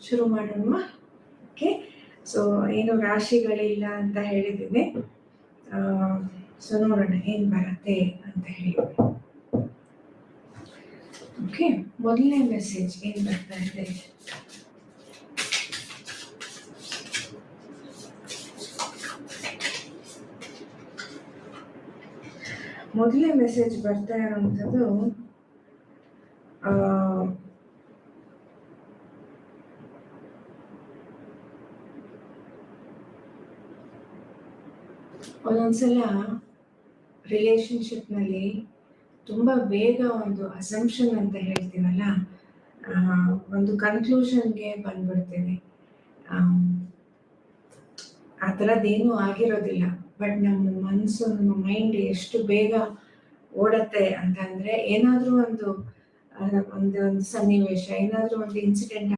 ಶುರು ಮಾಡೋಣ okay so ಏನು ರಾಶಿಗಳಿಲ್ಲ ಅಂತ ಹೇಳಿದ್ದೀನಿ. ಸೊ ನೋಡೋಣ ಏನು ಬರುತ್ತೆ ಅಂತ ಹೇಳಿ. ಓಕೆ ಮೊದಲನೇ ಮೆಸೇಜ್ ಏನು ಬರ್ತಾ ಇದೆ? ಮೊದಲನೇ ಮೆಸೇಜ್ ಬರ್ತಾ ಇರೋವಂಥದ್ದು ಒಂದೊಂದ್ಸಲ ರಿಲೇಶನ್ಶಿಪ್ನಲ್ಲಿ ತುಂಬ ಬೇಗ ಒಂದು ಅಸಂಪ್ಷನ್ ಅಂತ ಹೇಳ್ತೀವಲ್ಲ ಒಂದು ಕನ್ಕ್ಲೂಷನ್ಗೆ ಬಂದ್ಬಿಡ್ತೇವೆ ಆ ಥರದ್ದೇನೂ ಆಗಿರೋದಿಲ್ಲ. ಬಟ್ ನಮ್ಮ ಮನಸ್ಸು ನಮ್ಮ ಮೈಂಡ್ ಎಷ್ಟು ಬೇಗ ಓಡತ್ತೆ ಅಂತಂದರೆ ಏನಾದರೂ ಒಂದು ಒಂದು ಒಂದು ಸನ್ನಿವೇಶ, ಏನಾದರೂ ಒಂದು ಇನ್ಸಿಡೆಂಟ್